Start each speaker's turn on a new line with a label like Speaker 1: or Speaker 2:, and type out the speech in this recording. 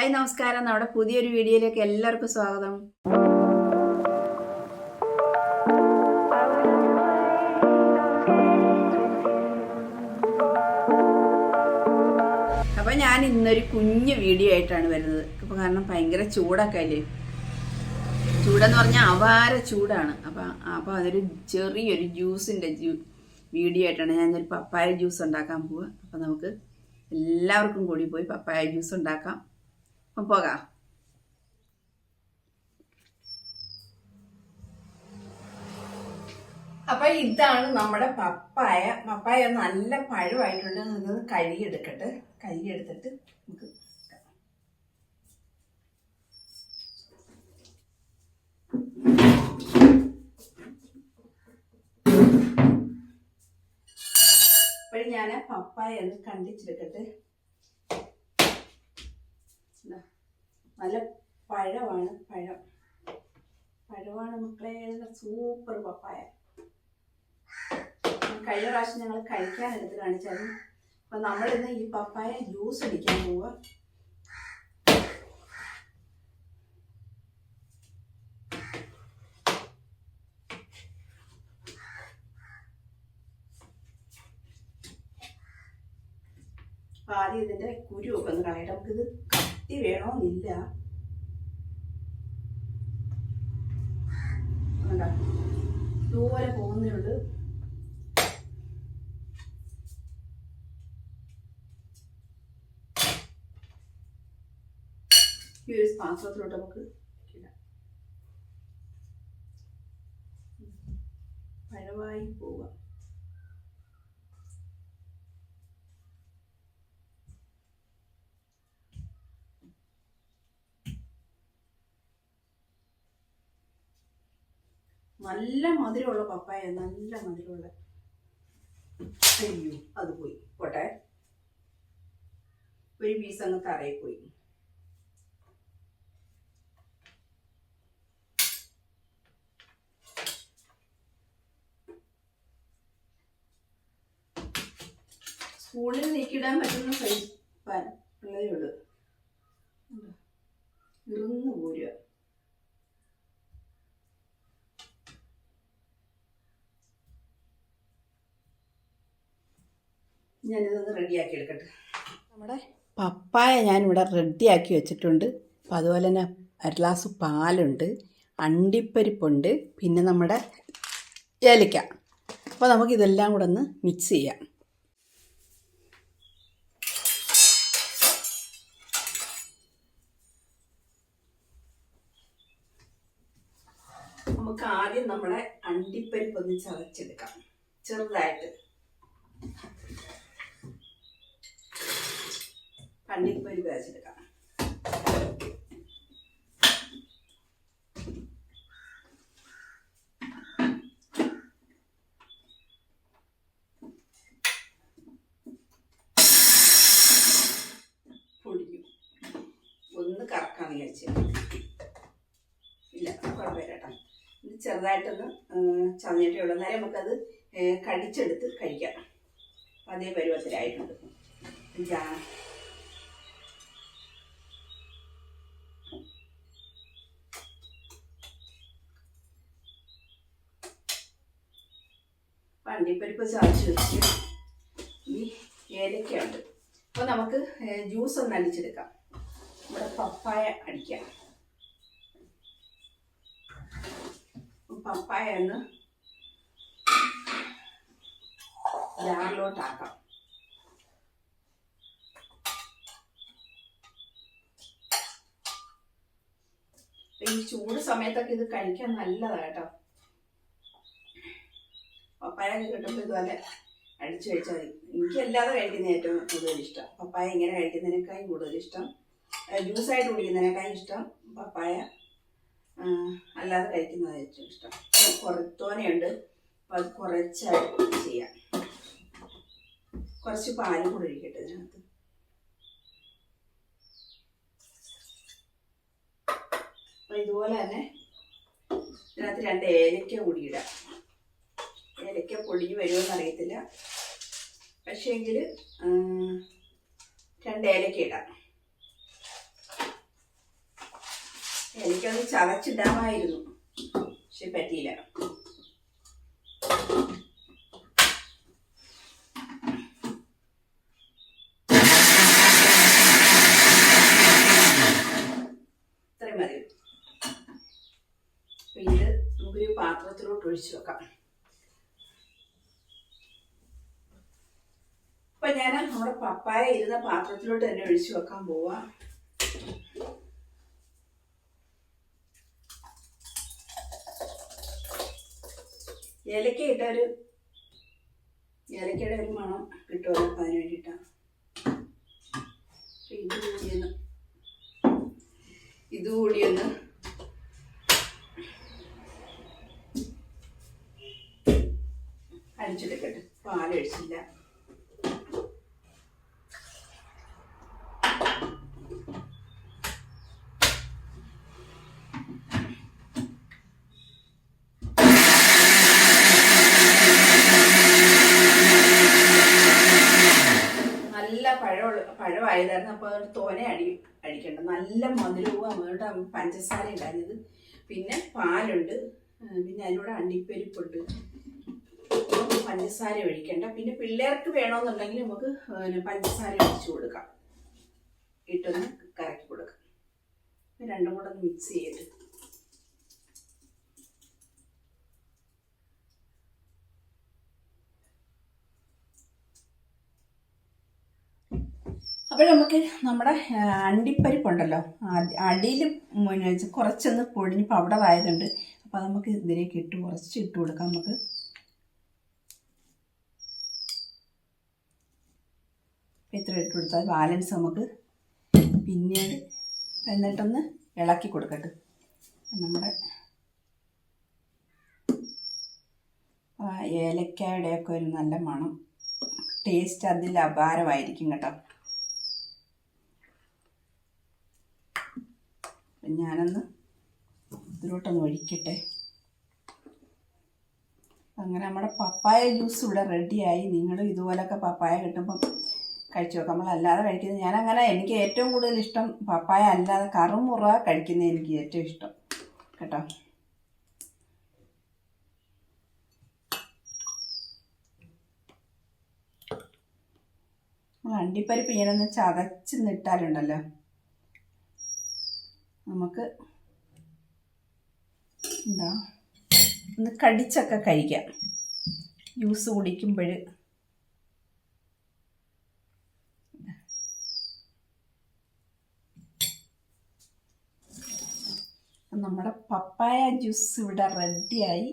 Speaker 1: Hi നമസ്കാരം. നമ്മുടെ പുതിയൊരു വീഡിയോയിലേക്ക് എല്ലാവർക്കും സ്വാഗതം. അപ്പോൾ ഞാൻ ഇന്നൊരു കുഞ്ഞു വീഡിയോ ആയിട്ടാണ് വരുന്നത്. അപ്പോൾ കാരണം ഭയങ്കര ചൂടൊക്കെ അല്ലേ? ചൂടെന്ന് പറഞ്ഞാൽ അപാര ചൂടാണ്. അപ്പോൾ അപ്പോൾ അതൊരു ചെറിയൊരു ജ്യൂസിന്റെ ജ്യൂ വീഡിയോ ആയിട്ടാണ് ഞാനൊരു പപ്പായ ജ്യൂസ് ഉണ്ടാക്കാൻ പോവുക അപ്പോൾ നമുക്ക് എല്ലാവർക്കും കൂടി പോയി പപ്പായ ജ്യൂസ് ഉണ്ടാക്കാം. അപ്പം പോകാം അപ്പൊ ഇതാണ് നമ്മുടെ പപ്പായ. പപ്പായ നല്ല പഴമായിട്ടുണ്ട് ഇത് കഴുകിയെടുക്കട്ടെ. കഴുകിയെടുത്തിട്ട് നമുക്ക് അപ്പോഴും ഞാൻ പപ്പായ ഒന്ന് കണ്ടിച്ചെടുക്കട്ടെ. നല്ല പഴമാണ് പഴം. പഴമാണ് മക്കളെ സൂപ്പർ പപ്പായ. കഴിഞ്ഞ പ്രാവശ്യം ഞങ്ങൾ കഴിക്കാൻ എടുത്ത് കാണിച്ചാലും അപ്പൊ നമ്മളിന്ന് ഈ പപ്പായ ജ്യൂസ് അടിക്കാൻ പോവുക അപ്പൊ ആദ്യം ഇതിന്റെ കുരുവൊക്കെ ഒന്ന് കളയട്ടെ. നമുക്കിത് കത്തി വേണമെന്നില്ല? ഇതുപോലെ പോകുന്നേ ഉള്ളൂ ഈ ഒരു പാത്രത്തിലോട്ട് നമുക്ക് ഇടാം. പഴമായി പോവുക. നല്ല മധുരമുള്ള പപ്പായ നല്ല മധുരമുള്ള അയ്യോ അത് പോയി. പോട്ടെ. ഒരു പീസ് അങ്ങ് തറയിൽ പോയി. സ്പൂണിൽ നീക്കിടാൻ പറ്റുന്ന സൈസ് പാൻ ഉള്ളതേ ഉള്ളൂ. ഇറന്നു പോരുക. ഞാനിതൊന്ന് റെഡിയാക്കി എടുക്കട്ടെ. നമ്മുടെ പപ്പായ ഞാനിവിടെ റെഡിയാക്കി വെച്ചിട്ടുണ്ട്. അപ്പം അതുപോലെ തന്നെ ഒരു ഗ്ലാസ് പാലുണ്ട് അണ്ടിപ്പരിപ്പുണ്ട് പിന്നെ നമ്മുടെ ഏലക്ക. അപ്പോൾ നമുക്കിതെല്ലാം കൂടെ ഒന്ന് മിക്സ് ചെയ്യാം. നമുക്ക് ആദ്യം നമ്മുടെ അണ്ടിപ്പരിപ്പ് ഒന്ന് ചതച്ചെടുക്കാം. ചെറുതായിട്ട്. അണ്ടിപ്പരിപ്പ് ചതച്ചെടുക്കാം പൊടിഞ്ഞു ഒന്ന് കറക്കാന്ന് വിചാരിച്ചു. ഇല്ല കുഴപ്പമില്ല ഇത് ചെറുതായിട്ടൊന്ന് ചതഞ്ഞിട്ടേ ഉള്ളൂ. എന്നാലും നമുക്കത് കടിച്ചെടുത്ത് കഴിക്കാം. അതേ പരുവത്തിലായിട്ടുണ്ട് ജാ പണ്ടിപ്പരിപ്പ് ചാച്ചു വെച്ച് ഈ ഏലക്കയുണ്ട്. അപ്പോൾ നമുക്ക് ജ്യൂസ് ഒന്ന് അടിച്ചെടുക്കാം. നമ്മുടെ പപ്പായ അടിക്കാം. പപ്പായ ഒന്ന് ജാറിലോട്ടാക്കാം. ഈ ചൂട് സമയത്തൊക്കെ ഇത് കഴിക്കാൻ നല്ലതാണ് കേട്ടോ. പപ്പായ കിട്ടുമ്പോൾ ഇതുപോലെ അടിച്ചു കഴിച്ചാൽ മതി. എനിക്ക് അല്ലാതെ കഴിക്കുന്ന ഏറ്റവും കൂടുതൽ ഇഷ്ടം. പപ്പായ ഇങ്ങനെ കഴിക്കുന്നതിനേക്കാളും കൂടുതൽ ഇഷ്ടം. ജ്യൂസായിട്ട് കുടിക്കുന്നതിനേക്കാളും ഇഷ്ടം പപ്പായ. അല്ലാതെ കഴിക്കുന്നത് ഏറ്റവും ഇഷ്ടം. കുറത്തോനെയുണ്ട്. അപ്പം അത് കുറച്ചായിട്ട് ചെയ്യാം. കുറച്ച് പാലും കൂടെ ഒഴിക്കട്ടെ ഇതിനകത്ത്. അപ്പം ഇതുപോലെ തന്നെ ഇതിനകത്ത് രണ്ട് ഏലക്ക കൂടി ഇടാം. ഏലക്ക പൊടിഞ്ഞ് വരുമെന്ന് അറിയത്തില്ല. പക്ഷേ എങ്കിൽ രണ്ട് ഏലക്ക ഇടാം. ഏലക്കൊന്ന് ചതച്ചിടാമായിരുന്നു. പക്ഷെ പറ്റിയില്ല. ഇത്രയും മതി. നമുക്കൊരു പാത്രത്തിലോട്ട് ഒഴിച്ചു വെക്കാം. അപ്പൊ ഞാൻ നമ്മുടെ പപ്പായ ഇരുന്ന പാത്രത്തിലോട്ട് തന്നെ ഒഴിച്ചു വെക്കാൻ പോവാ. ഏലക്ക ഇട്ടൊരു ഏലക്കയുടെ ഒരു മണം കിട്ടുമല്ലോ അപ്പം അതിന് വേണ്ടിയിട്ടാണ് ഇതുകൂടിയൊന്ന് ഇത് കൂടിയൊന്ന് അടിച്ചെടുക്കട്ടെ പാലൊഴിച്ചില്ല നല്ല പഴമുള്ള പഴമായതായിരുന്നു അപ്പോൾ അതുകൊണ്ട് തോനെ അടി അടിക്കണ്ട. നല്ല മധുരവും അതുകൊണ്ട് പഞ്ചസാര ഉണ്ടായിരുന്നത്. പിന്നെ പാലുണ്ട്. പിന്നെ അതിനോട് അണ്ടിപ്പരിപ്പുണ്ട്. പഞ്ചസാര ഒഴിക്കണ്ട. പിന്നെ പിള്ളേർക്ക് വേണമെന്നുണ്ടെങ്കിൽ നമുക്ക് പഞ്ചസാര ഒഴിച്ചു കൊടുക്കാം. ഇട്ടൊന്ന് കറക്കി കൊടുക്കാം. രണ്ടും കൂടെ ഒന്ന് മിക്സ് ചെയ്തിട്ട്. അപ്പോൾ നമുക്ക് നമ്മുടെ അണ്ടിപ്പരിപ്പുണ്ടല്ലോ. അടിയിൽ കുറച്ചൊന്ന് പൊടിഞ്ഞ് പൗഡർ ആയതുണ്ട് അപ്പോൾ നമുക്ക് ഇതിലേക്ക് ഇട്ട് കുറച്ച് ഇട്ട് കൊടുക്കാം നമുക്ക്. ഇത്ര ഇട്ട് കൊടുത്താൽ ബാലൻസ് നമുക്ക് പിന്നീട് എന്നിട്ടൊന്ന് ഇളക്കി കൊടുക്കട്ടെ. നമ്മുടെ ഏലക്കായുടെയൊക്കെ ഒരു നല്ല മണം. ടേസ്റ്റ് അതിൽ അപാരമായിരിക്കും കേട്ടോ അപ്പം ഞാനൊന്ന് ഇതിലോട്ടൊന്ന് ഒഴിക്കട്ടെ. അങ്ങനെ നമ്മുടെ പപ്പായ ജ്യൂസ് ഇവിടെ റെഡിയായി. നിങ്ങളും ഇതുപോലൊക്കെ പപ്പായ കിട്ടുമ്പം കഴിച്ചു നോക്കാം. നമ്മളല്ലാതെ കഴിക്കുന്നത് ഞാനങ്ങനെ എനിക്ക് ഏറ്റവും കൂടുതൽ ഇഷ്ടം പപ്പായ അല്ലാതെ കറുമുറ കഴിക്കുന്നത് എനിക്ക് ഏറ്റവും ഇഷ്ടം. കേട്ടോ? അണ്ടിപ്പരിപ്പ് ഇങ്ങനൊന്ന് ചതച്ച് നിട്ടാലുണ്ടല്ലോ നമുക്ക് എന്താ? ഒന്ന് കടിച്ചൊക്കെ കഴിക്കാം. ജ്യൂസ് കുടിക്കുമ്പോൾ നമ്മുടെ പപ്പായ ജ്യൂസ് ഇവിടെ റെഡിയായി